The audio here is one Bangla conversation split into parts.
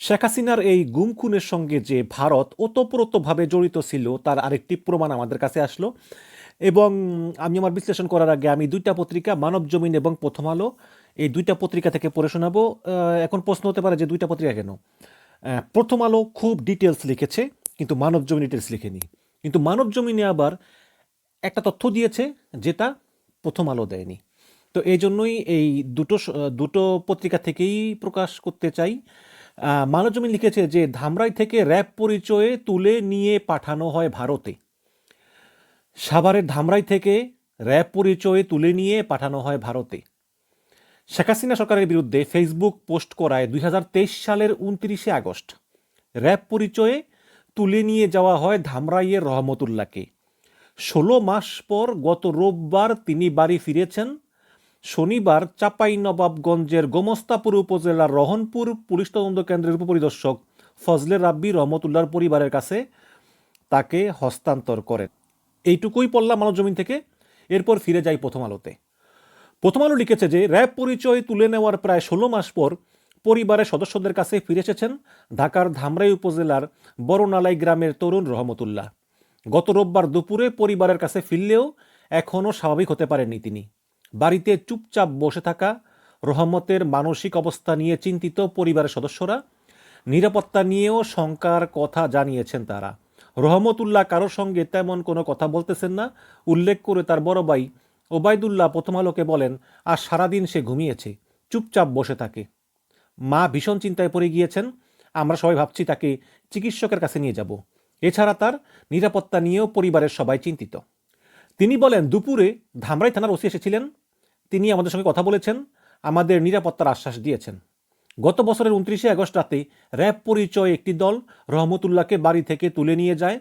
শেখ হাসিনার এই গুম খুনের সঙ্গে যে ভারত ওতপ্রোতভাবে জড়িত ছিল, তার আরেকটি প্রমাণ আমাদের কাছে আসলো। এবং আমি আমার বিশ্লেষণ করার আগে আমি দুইটা পত্রিকা, মানব জমিন এবং প্রথম আলো, এই দুইটা পত্রিকা থেকে পড়ে শোনাবো। এখন প্রশ্ন হতে পারে যে দুইটা পত্রিকা কেন? প্রথম আলো খুব ডিটেলস লিখেছে, কিন্তু মানব জমিন ডিটেলস লিখেনি। কিন্তু মানব জমিনে আবার একটা তথ্য দিয়েছে, যেটা প্রথম আলো দেয়নি। তো এই জন্যই এই দুটো দুটো পত্রিকা থেকেই প্রকাশ করতে চাই। মানবজমিন লিখেছে যে, ধামরাই থেকে র্যাব পরিচয়ে তুলে নিয়ে পাঠানো হয় ভারতে। সাভারের ধামরাই থেকে র্যাব পরিচয়ে তুলে নিয়ে পাঠানো হয় ভারতে। শেখ হাসিনা সরকারের বিরুদ্ধে ফেসবুক পোস্ট করায় দুই হাজার তেইশ সালের উনত্রিশে আগস্ট। র্যাব পরিচয়ে তুলে নিয়ে যাওয়া হয় ধামরাইয়ের রহমতুল্লাহকে। ষোলো মাস পর গত রোববার তিনি বাড়ি ফিরেছেন শনিবার চাপাই নবাবগঞ্জের গোমস্তাপুর উপজেলার রহনপুর পুলিশ তদন্ত কেন্দ্রের উপপরিদর্শক ফজলে রাব্বি রহমতুল্লাহর পরিবারের কাছে তাকে হস্তান্তর করেন। এইটুকুই পড়লাম মানব জমিন থেকে। এরপর ফিরে যাই প্রথম আলোতে। প্রথম আলো লিখেছে যে, র্যাব পরিচয় তুলে নেওয়ার প্রায় ষোলো মাস পর পরিবারের সদস্যদের কাছে ফিরে এসেছেন ঢাকার ধামরাই উপজেলার বড়নালাই গ্রামের তরুণ রহমতুল্লাহ। গত রোববার দুপুরে পরিবারের কাছে ফিরলেও এখনও স্বাভাবিক হতে পারেননি তিনি। বাড়িতে চুপচাপ বসে থাকা, রহমতের মানসিক অবস্থা নিয়ে চিন্তিত পরিবারের সদস্যরা, নিরাপত্তা নিয়েও শঙ্কার কথা জানিয়েছেন তারা। রহমতুল্লাহ কারোর সঙ্গে তেমন কোনো কথা বলতেছেন না, উল্লেখ করে তার বড় ভাই ওবায়দুল্লাহ প্রথম আলোকে বলেন আর সারাদিন সে ঘুমিয়েছে, চুপচাপ বসে থাকে। মা ভীষণ চিন্তায় পড়ে গিয়েছেন, আমরা সবাই ভাবছি তাকে চিকিৎসকের কাছে নিয়ে যাব। এছাড়া তার নিরাপত্তা নিয়েও পরিবারের সবাই চিন্তিত। তিনি বলেন, দুপুরে ধামরাই থানার ওসি এসেছিলেন। তিনি আমাদের সঙ্গে কথা বলেছেন, আমাদের নিরাপত্তার আশ্বাস দিয়েছেন। গত বছরের উনত্রিশে আগস্ট রাতে র্যাব পরিচয় একটি দল রহমতুল্লাহকে বাড়ি থেকে তুলে নিয়ে যায়।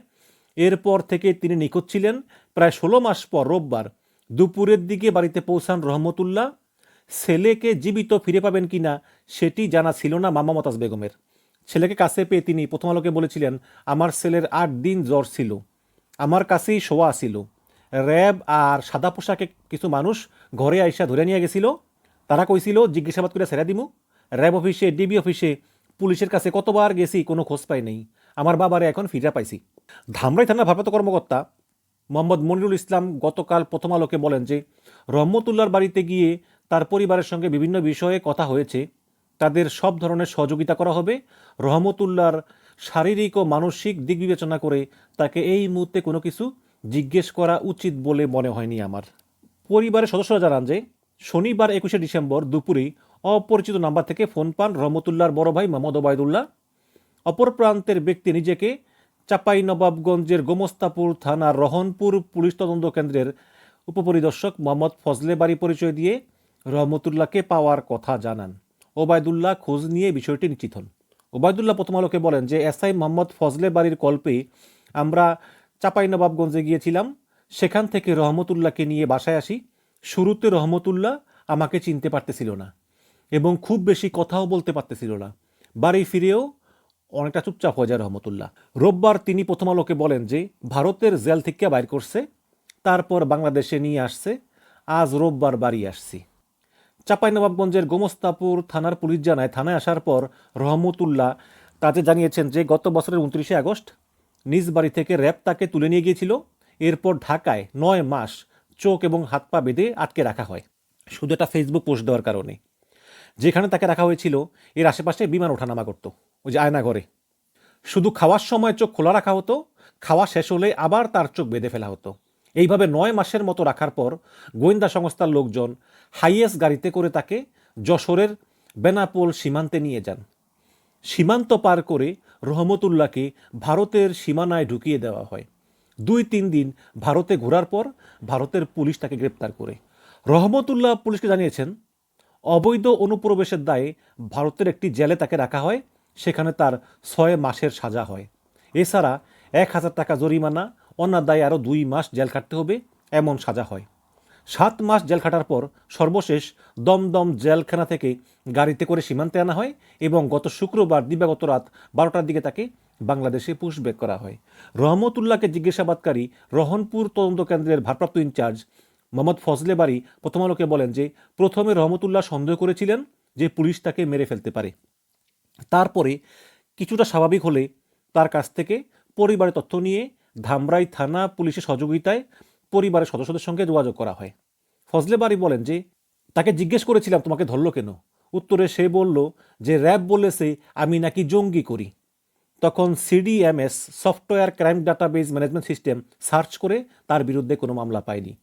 এরপর থেকে তিনি নিখোঁজ ছিলেন। প্রায় ষোলো মাস পর রোববার দুপুরের দিকে বাড়িতে পৌঁছান রহমতুল্লাহ। ছেলেকে জীবিত ফিরে পাবেন কিনা সেটি জানা ছিল না মামা মতাজ বেগমের। ছেলেকে কাছে পেয়ে তিনি প্রথম আলোকে বলেছিলেন, আমার ছেলের আট দিন জ্বর ছিল। আমার কাছেই শোয়া ছিল। র্যাব আর সাদা পোশাকে কিছু মানুষ ঘরে আইসা ধরে নিয়ে গেছিল। তারা কইছিল, জিজ্ঞাসাবাদ করে ছেড়ে দিমু। র্যাব অফিসে, ডিবি অফিসে পুলিশের কাছে কতবার গেছি, কোনো খোঁজ পাই নাই। আমার বাবারে এখন ফিরা পাইছি। ধামরাই থানার ভারপ্রাপ্ত কর্মকর্তা মোহাম্মদ মনিরুল ইসলাম গতকাল প্রথম আলোকে বলেন যে রহমতুল্লার বাড়িতে গিয়ে তার পরিবারের সঙ্গে বিভিন্ন বিষয়ে কথা হয়েছে। তাদের সব ধরনের সহযোগিতা করা হবে। রহমতুল্লার শারীরিক ও মানসিক দিক বিবেচনা করে তাকে এই মুহূর্তে কোনো কিছু জিজ্ঞেস করা উচিত বলে মনে হয়নি আমার। পরিবারের সদস্যরা জানান যে, শনিবার একুশে ডিসেম্বর দুপুরে অপরিচিত নাম্বার থেকে ফোন পান রহমতুল্লাহর বড় ভাই মোহাম্মদ ওবায়দুল্লাহ। অপর প্রান্তের ব্যক্তি নিজেকে চাপাই নবাবগঞ্জের গোমস্তাপুর থানার রহনপুর পুলিশ তদন্ত কেন্দ্রের উপপরিদর্শক মোহাম্মদ ফজলে বাড়ি পরিচয় দিয়ে রহমতুল্লাহকে পাওয়ার কথা জানান। ওবায়দুল্লাহ খোঁজ নিয়ে বিষয়টি নিশ্চিত হন। ওবায়দুল্লাহ প্রথম আলোকে বলেন যে এসআই মোহাম্মদ ফজলে বাড়ির কল্পে আমরা চাপাই নবাবগঞ্জে গিয়েছিলাম। সেখান থেকে রহমতুল্লাহকে নিয়ে বাসায় আসি। শুরুতে রহমতুল্লাহ আমাকে চিনতে পারতেছিল না এবং খুব বেশি কথাও বলতে পারতেছিল না। বাড়ি ফিরেও অনেকটা চুপচাপ হয়ে যায় রহমতুল্লাহ। রোববার তিনি প্রথম আলোকে বলেন যে, ভারতের জেল থেকে বাইর করছে, তারপর বাংলাদেশে নিয়ে আসছে, আজ রোববার বাড়ি আসছি। চাঁপাইনবাবগঞ্জের গোমস্তাপুর থানার পুলিশ জানায়, থানায় আসার পর রহমতুল্লাহ তাতে জানিয়েছেন যে, গত বছরের উনত্রিশে আগস্ট নিজ বাড়ি থেকে র্যাব তাকে তুলে নিয়ে গিয়েছিল। এরপর ঢাকায় নয় মাস চোখ এবং হাত পা বেঁধে আটকে রাখা হয়। শুধু একটা ফেসবুক পোস্ট দেওয়ার কারণে। যেখানে তাকে রাখা হয়েছিল, এর আশেপাশে বিমান ওঠানামা করতো। ওই যে আয়নাঘরে। শুধু খাওয়ার সময় চোখ খোলা রাখা হতো, খাওয়া শেষ হলে আবার তার চোখ বেঁধে ফেলা হতো। এইভাবে নয় মাসের মতো রাখার পর গোয়েন্দা সংস্থার লোকজন হাইয়েস্ট গাড়িতে করে তাকে যশোরের বেনাপোল সীমান্তে নিয়ে যান। সীমান্ত পার করে রহমতুল্লাহকে ভারতের সীমানায় ঢুকিয়ে দেওয়া হয়। দুই তিন দিন ভারতে ঘোরার পর ভারতের পুলিশ তাকে গ্রেপ্তার করে। রহমতুল্লাহ পুলিশকে জানিয়েছেন, অবৈধ অনুপ্রবেশের দায়ে ভারতের একটি জেলে তাকে রাখা হয়, সেখানে তার ছয় মাসের সাজা হয়। এছাড়া এক হাজার টাকা জরিমানা অন্যার দায়ে আরও দুই মাস জেল খাটতে হবে, এমন সাজা হয়। সাত মাস জেল খাটার পর সর্বশেষ দমদম জেলখানা থেকে গাড়িতে করে সীমান্তে আনা হয় এবং গত শুক্রবার দিবাগত রাত বারোটার দিকে তাকে বাংলাদেশে পুশব্যাক করা হয়। রহমতুল্লাহকে জিজ্ঞাসাবাদকারী রহনপুর তদন্ত কেন্দ্রের ভারপ্রাপ্ত ইনচার্জ মোহাম্মদ ফজলে বাড়ি প্রথম আলোকে বলেন যে, প্রথমে রহমতুল্লাহ সন্দেহ করেছিলেন যে পুলিশ তাকে মেরে ফেলতে পারে। তারপরে কিছুটা স্বাভাবিক হলে তার কাছ থেকে পরিবারের তথ্য নিয়ে ধামরাই থানা পুলিশের সহযোগিতায় পরিবারের সদস্যদের সঙ্গে যোগাযোগ করা হয়। ফজলে বাড়ি বলেন যে, তাকে জিজ্ঞেস করেছিলাম, তোমাকে ধরলো কেন? উত্তরে সে বলল যে, র্যাব বলেছে আমি নাকি জঙ্গি করি। তখন CDMS software crime database management system search করে তার বিরুদ্ধে কোনো মামলা পায়নি।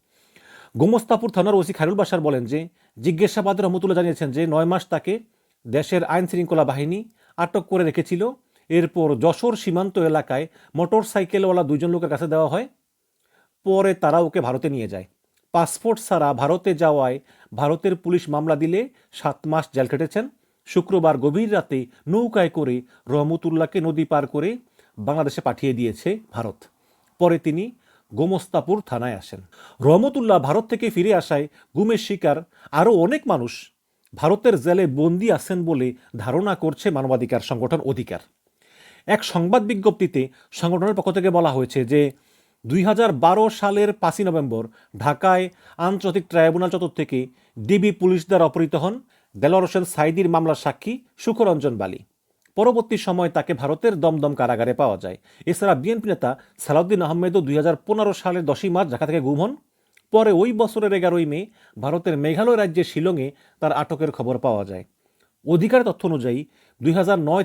গোমস্তাপুর থানার ওসি খায়রুল বাসার বলেন যে, জিজ্ঞাসাবাদে রহমতুল্লাহ জানিয়েছেন যে, নয় মাস তাকে দেশের আইন শৃঙ্খলা বাহিনী আটক করে রেখেছিল। এরপর যশোর সীমান্ত এলাকায় মোটর সাইকেলওয়ালা দুইজন লোকের কাছে দেওয়া হয়। পরে তারা ওকে ভারতে নিয়ে যায়। পাসপোর্ট ছাড়া ভারতে যাওয়ায় ভারতের পুলিশ মামলা দিলে সাত মাস জেল কেটেছেন শুক্রবার গভীর রাতে নৌকায় করে রহমতুল্লাহকে নদী পার করে বাংলাদেশে পাঠিয়ে দিয়েছে ভারত। পরে তিনি গোমস্তাপুর থানায় আসেন। রহমতুল্লাহ ভারত থেকে ফিরে আসায় গুমের শিকার আরও অনেক মানুষ ভারতের জেলে বন্দী আছেন বলে ধারণা করছে মানবাধিকার সংগঠন অধিকার। এক সংবাদ বিজ্ঞপ্তিতে সংগঠনের পক্ষ থেকে বলা হয়েছে যে দুই হাজার বারো সালের পাঁচই নভেম্বর ঢাকায় আন্তর্জাতিক ট্রাইব্যুনাল চত্বর থেকে ডিবি পুলিশ দ্বারা অপহৃত হন দেলোয়ার হোসেন সাইদির মামলার সাক্ষী সুখরঞ্জন বালি। পরবর্তী সময় তাকে ভারতের দমদম কারাগারে পাওয়া যায়। এছাড়া বিএনপি নেতা সালাউদ্দিন আহমেদও দুই হাজার পনেরো সালের দশই মার্চ ঢাকা থেকে গুম হন। পরে ওই বছরের এগারোই মে ভারতের মেঘালয় রাজ্যের শিলংয়ে তার আটকের খবর পাওয়া যায়। অধিকার তথ্য অনুযায়ী দুই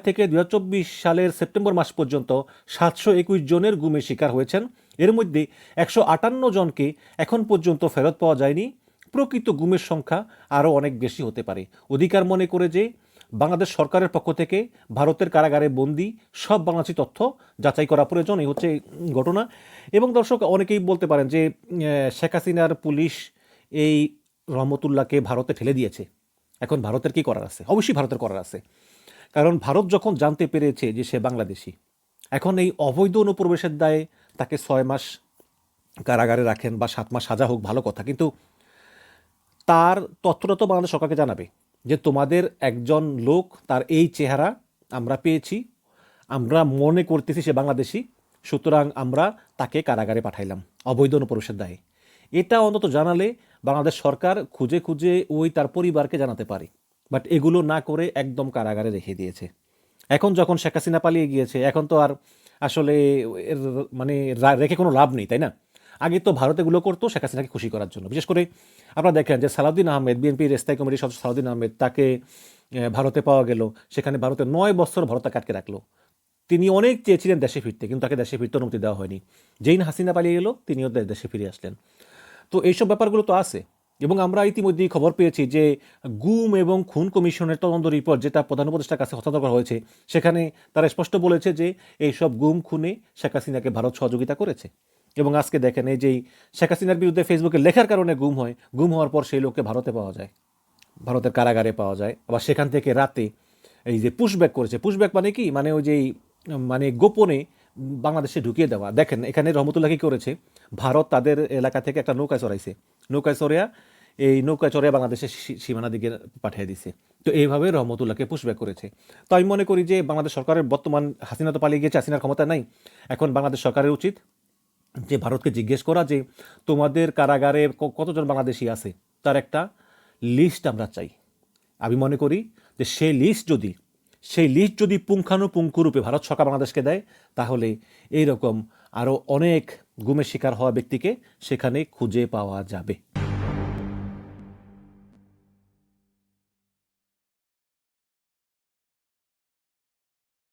থেকে দুই হাজার চব্বিশ সালের সেপ্টেম্বর মাস পর্যন্ত সাতশো একুশ জনের গুমের শিকার হয়েছেন এর মধ্যে একশো আটান্ন জনকে এখন পর্যন্ত ফেরত পাওয়া যায়নি। প্রকৃত গুমের সংখ্যা আরও অনেক বেশি হতে পারে। অধিকার মনে করে যে বাংলাদেশ সরকারের পক্ষ থেকে ভারতের কারাগারে বন্দি সব বাংলাদেশি তথ্য যাচাই করা প্রয়োজন, এই হচ্ছে ঘটনা। এবং দর্শক, অনেকেই বলতে পারেন যে শেখ হাসিনার পুলিশ এই রহমতুল্লাহকে ভারতে ঠেলে দিয়েছে। এখন ভারতের কি করার আছে? অবশ্যই ভারতের করার আছে। কারণ ভারত যখন জানতে পেরেছে যে সে বাংলাদেশি, এখন এই অবৈধ অনুপ্রবেশের দায়ে তাকে ছয় মাস কারাগারে রাখেন বা সাত মাস সাজা হোক, ভালো কথা। কিন্তু তার তথ্যটা তো বাংলাদেশ সরকারকে জানাবে যে তোমাদের একজন লোক, তার এই চেহারা আমরা পেয়েছি, আমরা মনে করতেছি সে বাংলাদেশি, সুতরাং আমরা তাকে কারাগারে পাঠাইলাম অবৈধ অনুপ্রবেশের দায়ে। এটা অন্তত জানালে বাংলাদেশ সরকার খুঁজে খুঁজে ওই তার পরিবারকে জানাতে পারে, বাট এগুলো না করে একদম কারাগারে রেখে দিয়েছে। এখন যখন শেখ হাসিনা পালিয়ে গিয়েছে, এখন তো আর আসলে এর মানে রেখে কোনো লাভ নেই, তাই না? আগে তো ভারত এগুলো করতো শেখ হাসিনাকে খুশি করার জন্য। বিশেষ করে আপনারা দেখেন যে সালাউদ্দিন আহমেদ বিএনপির স্থায়ী কমিটির সদস্য সালাউদ্দিন আহমেদ, তাকে ভারতে পাওয়া গেল। সেখানে ভারতে নয় বছর ভারত তাকে আটকে রাখল। তিনি অনেক চেয়েছিলেন দেশে ফিরতে, কিন্তু তাকে দেশে ফিরতে অনুমতি দেওয়া হয়নি। যেই হাসিনা পালিয়ে গেল তিনিও দেশে ফিরে আসলেন। তো এইসব ব্যাপারগুলো তো আছে। এবং আমরা ইতিমধ্যেই খবর পেয়েছি যে গুম এবং খুন কমিশনের তদন্ত রিপোর্ট যেটা প্রধান উপদেষ্টার কাছে হস্তান্তর করা হয়েছে, সেখানে তারা স্পষ্ট বলেছে যে এইসব গুম, খুনে শেখ হাসিনাকে ভারত সহযোগিতা করেছে। এবং আজকে দেখেন এই যেই শেখ হাসিনার বিরুদ্ধে ফেসবুকে লেখার কারণে গুম হয়, গুম হওয়ার পর সেই লোককে ভারতে পাওয়া যায়। ভারতের কারাগারে পাওয়া যায়। আবার সেখান থেকে রাতে এই যে পুশব্যাক করেছে। পুশব্যাক মানে কি? মানে ওই যেই মানে গোপনে বাংলাদেশে ঢুকিয়ে দেওয়া। দেখেন, এখানে রহমতুল্লাহ কি করেছে? ভারত তাদের এলাকা থেকে একটা নৌকায় চড়াইছে। নৌকায় চড়িয়া, এই নৌকায় চড়িয়া বাংলাদেশের সী- সীমানা দিকে পাঠিয়ে দিছে। তো এইভাবে রহমতুল্লাহকে পুশব্যাক করেছে। তো আমি মনে করি যে বাংলাদেশ সরকারের বর্তমান হাসিনা তো পালিয়ে গেছে হাসিনার ক্ষমতা নাই। এখন বাংলাদেশ সরকারের উচিত যে ভারতকে জিজ্ঞেস করা যে তোমাদের কারাগারে কতজন বাংলাদেশি আছে? তার একটা লিস্ট আমরা চাই। আমি মনে করি যে সেই লিস্ট যদি সেই লিস্ট যদি পুঙ্খানুপুঙ্খরূপে ভারত সরকার বাংলাদেশকে দেয়, তাহলে এইরকম আরও অনেক গুমের শিকার হওয়া ব্যক্তিকে সেখানে খুঁজে পাওয়া যাবে।